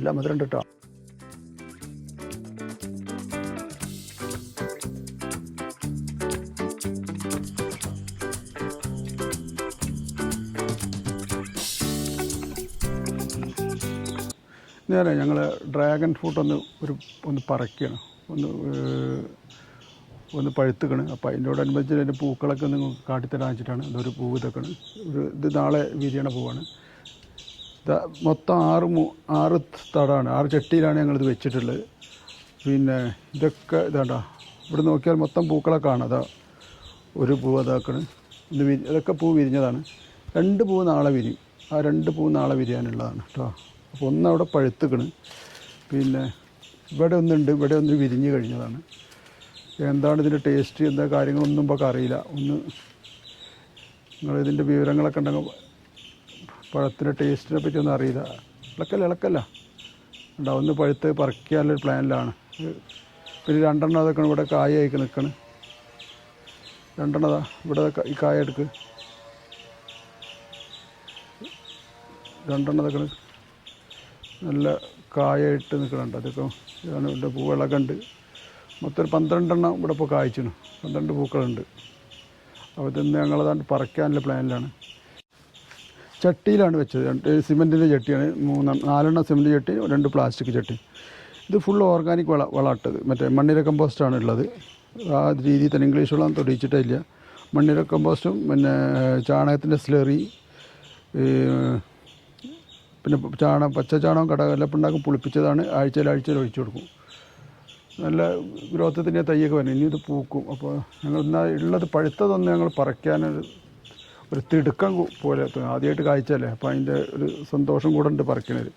നല്ല മധുരം കേട്ടോ നേരെ ഞങ്ങൾ ഡ്രാഗൺ ഫ്രൂട്ട് ഒന്ന് ഒരു ഒന്ന് പറക്കുകയാണ് ഒന്ന് ഒന്ന് പഴുത്തുക്കണ് അപ്പോൾ അതിനോടനുബന്ധിച്ച് അതിന്റെ പൂക്കളൊക്കെ ഒന്ന് കാട്ടിത്തരാൻ വെച്ചിട്ടാണ് ഇതൊരു പൂവ് ഇതൊക്കെയാണ് ഒരു ഇത് നാളെ വിരിയണ പൂവാണ്. മൊത്തം ആറ് ആറ് തടാണ് ആറ് ചട്ടിയിലാണ് ഞങ്ങളിത് വെച്ചിട്ടുള്ളത്. പിന്നെ ഇതൊക്കെ ഇതാണ്ടാ ഇവിടെ നോക്കിയാൽ മൊത്തം പൂക്കളെ കാണാം. അതാ ഒരു പൂവ് അതാക്കണ്. ഇത് വിരി ഇതൊക്കെ പൂ വിരിഞ്ഞതാണ്. രണ്ട് പൂവ് നാളെ വിരിയും. ആ രണ്ട് പൂവ് നാളെ വിരിയാനുള്ളതാണ് കേട്ടോ അപ്പോൾ ഒന്ന് അവിടെ പഴുത്തുക്കണ്. പിന്നെ ഇവിടെ ഒന്നുണ്ട് ഇവിടെ ഒന്ന് വിരിഞ്ഞ് കഴിഞ്ഞതാണ്. എന്താണ് ഇതിന്റെ ടേസ്റ്റ് എന്താ കാര്യങ്ങളൊന്നും ഇപ്പോൾ അറിയില്ല. ഒന്ന് നിങ്ങളിതിന്റെ വിവരങ്ങളൊക്കെ ഉണ്ടെങ്കിൽ പഴത്തിന്റെ ടേസ്റ്റിനെ പറ്റി ഒന്നും അറിയില്ല. ഇളക്കല്ല ഇളക്കല്ല. ഉണ്ടാവും ഒന്ന് പഴുത്ത് പറിക്കാനുള്ളൊരു പ്ലാനിലാണ് പിന്നെ രണ്ടെണ്ണം അതൊക്കെ ഇവിടെ കായ ആയിക്ക് നിൽക്കണ് രണ്ടെണ്ണതാ ഇവിടെ ഈ കായ എടുക്ക്. രണ്ടെണ്ണം അതൊക്കെ നല്ല കായായിട്ട് നിൽക്കണുണ്ട് അതൊക്കെ ഇതാണ് ഇവിടെ പൂവിളൊക്കെ ഉണ്ട് മൊത്തം ഒരു പന്ത്രണ്ടെണ്ണം ഇവിടെ ഇപ്പോൾ കായ്ച്ചിന് പന്ത്രണ്ട് പൂക്കളുണ്ട്. അപ്പോൾ ഇതൊന്ന് ഞങ്ങളതാണ്ട് പറിക്കാനുള്ള പ്ലാനിലാണ് ചട്ടിയിലാണ് വെച്ചത്. രണ്ട് സിമെന്റിന്റെ ചട്ടിയാണ്. മൂന്ന് നാലെണ്ണം സിമെന്റ് ചട്ടി രണ്ട് പ്ലാസ്റ്റിക് ചട്ടി. ഇത് ഫുൾ ഓർഗാനിക് വള വളമിട്ടത് മറ്റേ മണ്ണിര കമ്പോസ്റ്റാണ് ഉള്ളത്. ആ രീതിയിൽ തന്നെ ഇംഗ്ലീഷ് വളം തൊടിയിച്ചിട്ടില്ല മണ്ണിര കമ്പോസ്റ്റും പിന്നെ ചാണകത്തിന്റെ സ്ലറി പിന്നെ ചാണ പച്ച ചാണകം കടകലപ്പുണ്ടാക്കും പുളിപ്പിച്ചതാണ്. ആഴ്ചയിൽ ആഴ്ചയിൽ ഒഴിച്ചു കൊടുക്കും. നല്ല ഗ്രോത്തത്തിന്റെ തയ്യൊക്കെ വരും. ഇനി ഇത് പൂക്കും. അപ്പോൾ ഞങ്ങൾ ഉള്ളത് പഴുത്തതൊന്ന് ഞങ്ങൾ പറിക്കാനൊരു ഒരു തിടുക്കം പോലെ. ആദ്യമായിട്ട് കായ്ച്ചല്ലേ അപ്പോൾ അതിന്റെ ഒരു സന്തോഷം കൂടെ ഉണ്ട് പറിക്കണത്.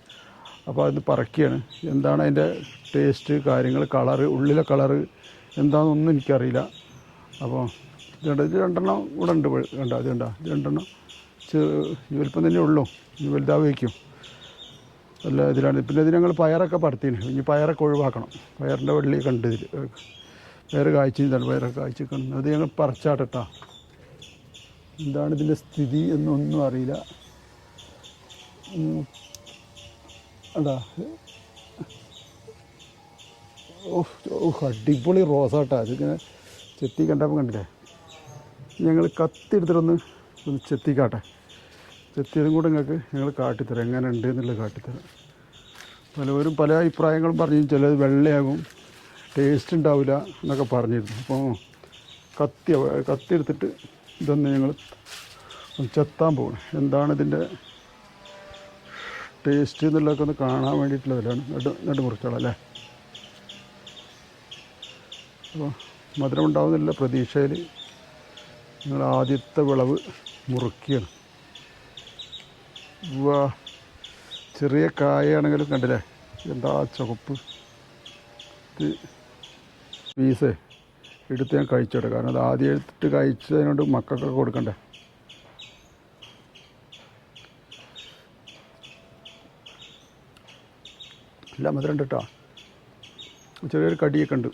അപ്പോൾ അത് പറിക്കുകയാണ് എന്താണ് അതിന്റെ ടേസ്റ്റ് കാര്യങ്ങൾ കളറ് ഉള്ളിലെ കളറ് എന്താണെന്നൊന്നും എനിക്കറിയില്ല. അപ്പോൾ ഇത് കണ്ടോ, രണ്ടെണ്ണം കൂടെ ഉണ്ട് വേണ്ട അത് ഇത് രണ്ടെണ്ണം വലിപ്പം തന്നെ ഉള്ളൂ. ഇത് വയ്ക്കും. അല്ല ഇതിലാണ്. പിന്നെ ഇത് ഞങ്ങൾ പയറൊക്കെ പറത്തിന് ഇനി പയറൊക്കെ ഒഴിവാക്കണം. പയറിന്റെ വെള്ളി കണ്ട് ഇതിൽ പയർ കായ്ച്ചിട്ടാണ് പയറൊക്കെ കായ്ച്ചിക്കണം അത് ഞങ്ങൾ പറിച്ചാട്ടട്ടാ. എന്താണ് ഇതിന്റെ സ്ഥിതി എന്നൊന്നും അറിയില്ല. അതാ. ഓ ഓ അടിപൊളി റോസാട്ടാ. അതിങ്ങനെ ചെത്തി കണ്ടപ്പോൾ കണ്ടില്ലേ? ഞങ്ങൾ കത്തിയെടുത്തിട്ടൊന്ന് ഒന്ന് ചെത്തിക്കാട്ടെ. ചെത്തിയതും കൂടെ നിങ്ങൾക്ക് ഞങ്ങൾ കാട്ടിത്തരാം. എങ്ങനെ ഉണ്ട് എന്നുള്ളത് കാട്ടിത്തരാം. പലവരും പല അഭിപ്രായങ്ങളും പറഞ്ഞു. ചിലത് വെള്ളയാകും. ടേസ്റ്റ് ഉണ്ടാവില്ല എന്നൊക്കെ പറഞ്ഞിരുന്നു. അപ്പോൾ കത്തി കത്തി എടുത്തിട്ട് ഇതൊന്ന് ഞങ്ങൾ ചെത്താൻ പോകണം എന്താണ് ഇതിന്റെ ടേസ്റ്റ് എന്നുള്ളതൊക്കെ ഒന്ന് കാണാൻ വേണ്ടിയിട്ടുള്ളതിലാണ് നെട് നെട്ട് മുറിച്ചോളാം അല്ലേ? അപ്പോൾ മധുരം ഉണ്ടാവുന്നില്ല പ്രതീക്ഷയിൽ ഞങ്ങൾ ആദ്യത്തെ വിളവ് മുറുക്കിയാണ്. വാ ചെറിയ കായാണെങ്കിലും കണ്ടില്ലേ? എന്താ ചുവപ്പ്? പീസേ. എടുത്ത് ഞാൻ കഴിച്ചോട്ടെ. കാരണം അത് ആദ്യം എടുത്തിട്ട് കഴിച്ചതിനോട് മക്കൾക്കൊക്കെ കൊടുക്കണ്ടേ. ഇല്ല മധുരം ഉണ്ട് കേട്ടോ ചെറിയൊരു കടിയൊക്കെ ഉണ്ട്.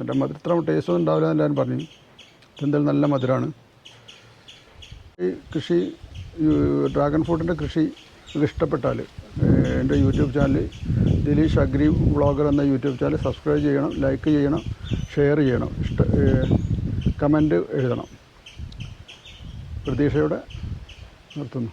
എന്റെ മധുരം ഇത്ര ടേസ്റ്റ് ഒന്നും ഉണ്ടാവില്ല എല്ലാവരും പറഞ്ഞു. ഇതെന്തായാലും നല്ല മധുരമാണ്. ഈ കൃഷി ഡ്രാഗൺ ഫ്രൂട്ടിന്റെ കൃഷി ഇഷ്ടപ്പെട്ടാൽ എന്റെ YouTube channel Dileesh agri vlogger എന്ന യൂട്യൂബ് ചാനൽ സബ്സ്ക്രൈബ് ചെയ്യണം ലൈക്ക് ചെയ്യണം ഷെയർ ചെയ്യണം ഇഷ്ട കമന്റ് എഴുതണം. പ്രതീക്ഷയോടെ നിർത്തുന്നു.